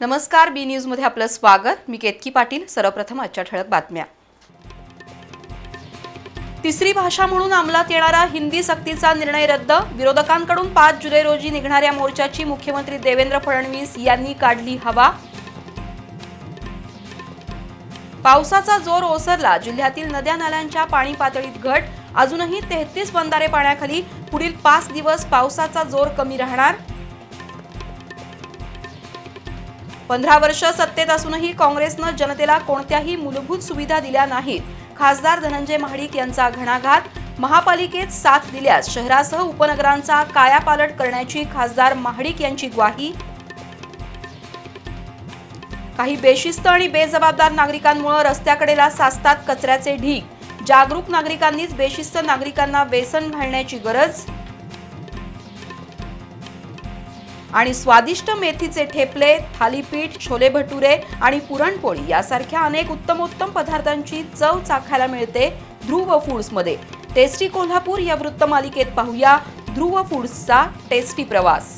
नमस्कार बी न्यूजमध्ये आपलं स्वागत. मी केतकी पाटील सर्वप्रथम आजच्या ठळक बातम्या. तिसरी भाषा म्हणून अंमलात येणारा हिंदी सक्तीचा निर्णय रद्द. विरोधकांकडून पाच जुलै रोजी निघणाऱ्या मोर्चाची मुख्यमंत्री देवेंद्र फडणवीस यांनी काढली हवा. पावसाचा जोर ओसरला. जिल्ह्यातील नद्या नाल्यांच्या पाणी पातळीत घट. अजूनही तेहतीस बंधारे पाण्याखाली पुढील पाच दिवस पावसाचा जोर कमी राहणार. पंधरा वर्ष सत्तेत असूनही काँग्रेसनं जनतेला कोणत्याही मूलभूत सुविधा दिल्या नाहीत. खासदार धनंजय महाडिक यांचा घणाघात महापालिकेत साथ दिल्यास शहरासह उपनगरांचा कायापालट करण्याची खासदार महाडिक यांची ग्वाही. काही बेशिस्त आणि बेजबाबदार नागरिकांमुळे रस्त्याकडेला साचतात कचऱ्याचे ढीग. जागरूक नागरिकांनीच बेशिस्त नागरिकांना व्यसन घालण्याची गरज आणि स्वादिष्ट मेथीचे ठेपले थालीपीठ छोले भटुरे आणि पुरणपोळी यासारख्या अनेक उत्तमोत्तम पदार्थांची चव चाखायला मिळते ध्रुव फूड्समध्ये. टेस्टी कोल्हापूर या वृत्तमालिकेत पाहूया ध्रुव फूड्सचा टेस्टी प्रवास.